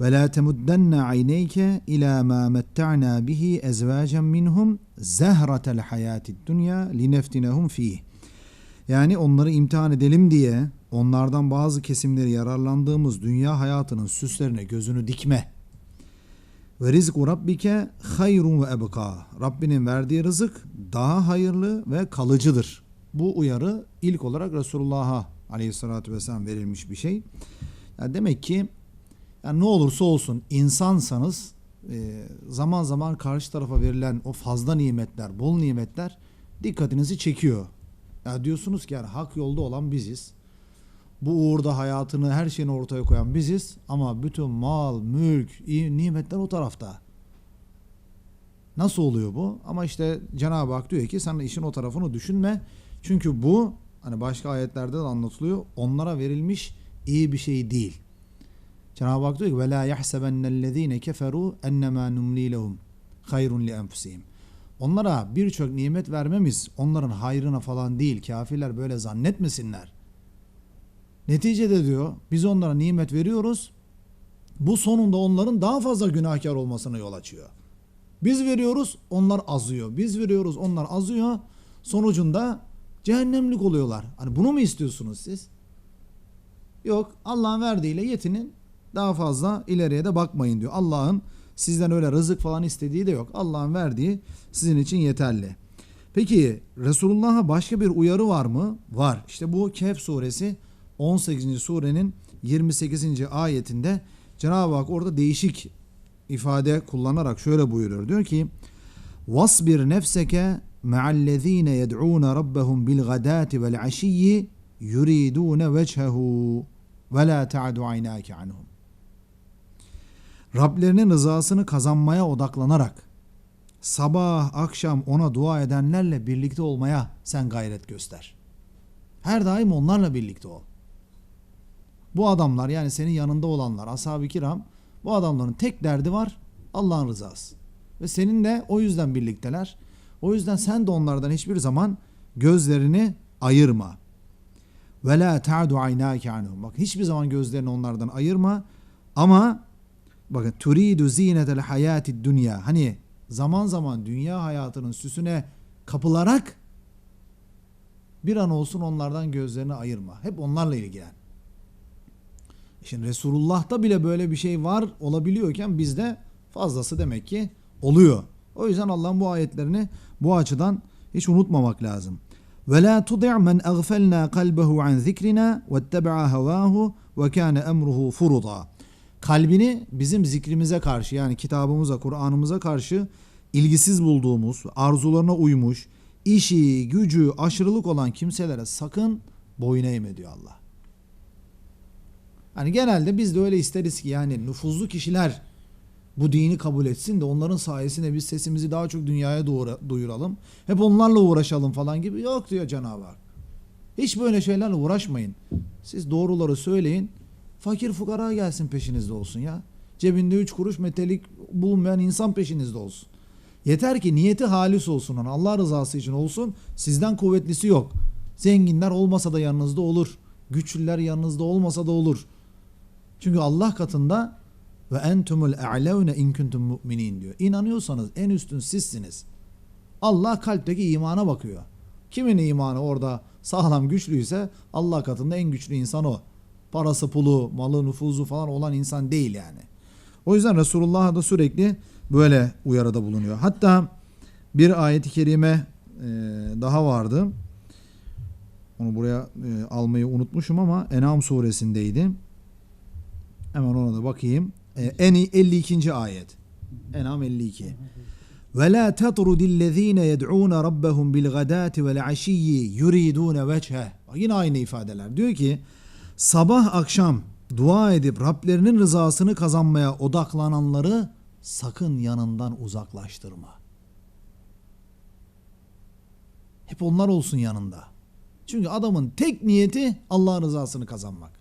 Ve la temuddenne ayneyke ila ma metta'na bihi ezvacen minhum zehratel hayatid dunya lineftinehum fih. Yani onları imtihan edelim diye onlardan bazı kesimleri yararlandığımız dünya hayatının süslerine gözünü dikme. Ve rizku rabbike hayrun ve ebka. Rabbinin verdiği rızık daha hayırlı ve kalıcıdır. Bu uyarı ilk olarak Resulullah'a aleyhissalatü vesselam verilmiş bir şey. Yani demek ki yani ne olursa olsun insansanız e, zaman zaman karşı tarafa verilen o fazla nimetler, bol nimetler dikkatinizi çekiyor. Ya diyorsunuz ki yani hak yolda olan biziz. Bu uğurda hayatını, her şeyini ortaya koyan biziz ama bütün mal, mülk, iyi nimetler o tarafta. Nasıl oluyor bu? Ama işte Cenab-ı Hak diyor ki sen işin o tarafını düşünme. Çünkü bu hani başka ayetlerde de anlatılıyor. Onlara verilmiş iyi bir şey değil. Cenab-ı Hak diyor ki la yahsebennellezine keferu ennemâ numli lehum hayrun li enfusihim. Onlara birçok nimet vermemiz onların hayrına falan değil. Kafirler böyle zannetmesinler. Neticede diyor biz onlara nimet veriyoruz. Bu sonunda onların daha fazla günahkar olmasına yol açıyor. Biz veriyoruz onlar azıyor. Biz veriyoruz onlar azıyor. Sonucunda cehennemlik oluyorlar. Hani bunu mu istiyorsunuz siz? Yok Allah'ın verdiğiyle yetinin daha fazla ileriye de bakmayın diyor. Allah'ın sizden öyle rızık falan istediği de yok. Allah'ın verdiği sizin için yeterli. Peki Resulullah'a başka bir uyarı var mı? Var. İşte bu Kehf suresi 18. surenin 28. ayetinde Cenab-ı Hak orada değişik ifade kullanarak şöyle buyuruyor. Diyor ki Vasbir nefseke ma'allezine yed'ûne rabbehum bil gadâti vel aşiyyi yuridûne vechehu ve la ta'du aynâke anhum. Rablerinin rızasını kazanmaya odaklanarak sabah akşam ona dua edenlerle birlikte olmaya sen gayret göster. Her daim onlarla birlikte ol. Bu adamlar yani senin yanında olanlar ashab-ı kiram bu adamların tek derdi var Allah'ın rızası. Ve seninle o yüzden birlikteler. O yüzden sen de onlardan hiçbir zaman gözlerini ayırma. Ve la ta'du aynake anhum. Bak hiçbir zaman gözlerini onlardan ayırma. Ama bakın turidu zinetel hayatid dünya. Hani zaman zaman dünya hayatının süsüne kapılarak bir an olsun onlardan gözlerini ayırma. Hep onlarla ilgilen. Şimdi Resulullah'ta bile böyle bir şey var olabiliyorken bizde fazlası demek ki oluyor. O yüzden Allah'ın bu ayetlerini bu açıdan hiç unutmamak lazım. Ve la tudi' men aghfalna kalbehu an zikrina vettaba'a havahu ve kana emruhu furuda. Kalbini bizim zikrimize karşı yani kitabımıza, Kur'an'ımıza karşı ilgisiz bulduğumuz, arzularına uymuş, işi, gücü, aşırılık olan kimselere sakın boyun eğme diyor Allah. Hani genelde biz de öyle isteriz ki yani nüfuzlu kişiler bu dini kabul etsin de onların sayesinde biz sesimizi daha çok dünyaya doğru duyuralım. Hep onlarla uğraşalım falan gibi. Yok diyor Cenab-ı Hak. Hiç böyle şeylerle uğraşmayın. Siz doğruları söyleyin. Fakir fukara gelsin peşinizde olsun ya. Cebinde üç kuruş metelik bulunmayan insan peşinizde olsun. Yeter ki niyeti halis olsun. Yani Allah rızası için olsun. Sizden kuvvetlisi yok. Zenginler olmasa da yanınızda olur. Güçlüler yanınızda olmasa da olur. Çünkü Allah katında ve entumul a'levne in kuntum mu'minin diyor. İnanıyorsanız en üstün sizsiniz. Allah kalpteki imana bakıyor. Kimin imanı orada sağlam güçlüyse Allah katında en güçlü insan o. Parası, pulu, malı, nüfuzu falan olan insan değil yani. O yüzden Resulullah da sürekli böyle uyarıda bulunuyor. Hatta bir ayet-i kerime e, daha vardı. Onu buraya e, almayı unutmuşum ama En'am suresindeydi. Hemen ona da bakayım. Ee, en 52. ayet. En'am 52. Ve la tatrudillezine yed'un rabbahum bil gadati vel aşiyyi yuridun vechhe. Yine aynı ifadeler. Diyor ki sabah akşam dua edip Rablerinin rızasını kazanmaya odaklananları sakın yanından uzaklaştırma. Hep onlar olsun yanında. Çünkü adamın tek niyeti Allah'ın rızasını kazanmak.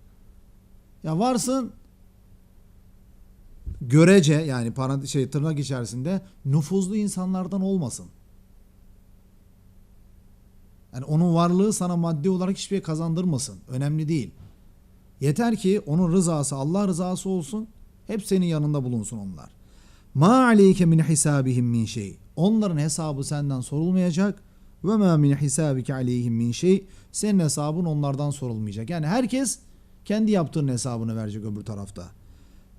Ya varsın görece yani parantez şey tırnak içerisinde nüfuzlu insanlardan olmasın. Yani onun varlığı sana maddi olarak hiçbir şey kazandırmasın. Önemli değil. Yeter ki onun rızası Allah rızası olsun. Hep senin yanında bulunsun onlar. Ma aleyke min hisabihim min şey. Onların hesabı senden sorulmayacak. Ve ma min hisabike aleyhim min şey. Senin hesabın onlardan sorulmayacak. Yani herkes kendi yaptığının hesabını verecek öbür tarafta.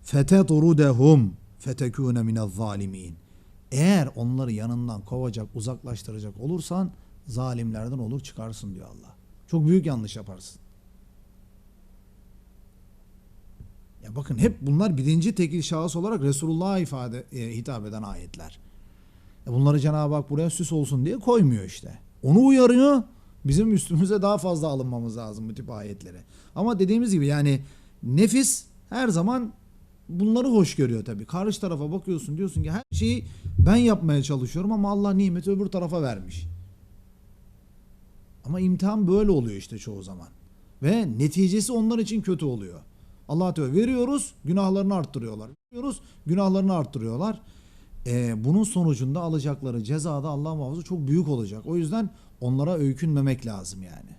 Fetetrudehum fetekune minez zalimin. Eğer onları yanından kovacak, uzaklaştıracak olursan zalimlerden olur çıkarsın diyor Allah. Çok büyük yanlış yaparsın. Ya bakın hep bunlar birinci tekil şahıs olarak Resulullah'a ifade e, hitap eden ayetler. E bunları Cenab-ı Hak buraya süs olsun diye koymuyor işte. Onu uyarıyor. Bizim üstümüze daha fazla alınmamız lazım bu tip ayetleri. Ama dediğimiz gibi yani nefis her zaman bunları hoş görüyor tabii. Karşı tarafa bakıyorsun diyorsun ki her şeyi ben yapmaya çalışıyorum ama Allah nimeti öbür tarafa vermiş. Ama imtihan böyle oluyor işte çoğu zaman. Ve neticesi onlar için kötü oluyor. Allah Teala veriyoruz, günahlarını arttırıyorlar. Veriyoruz, günahlarını arttırıyorlar. Ee, bunun sonucunda alacakları ceza da Allah muhafaza çok büyük olacak. O yüzden onlara öykünmemek lazım yani.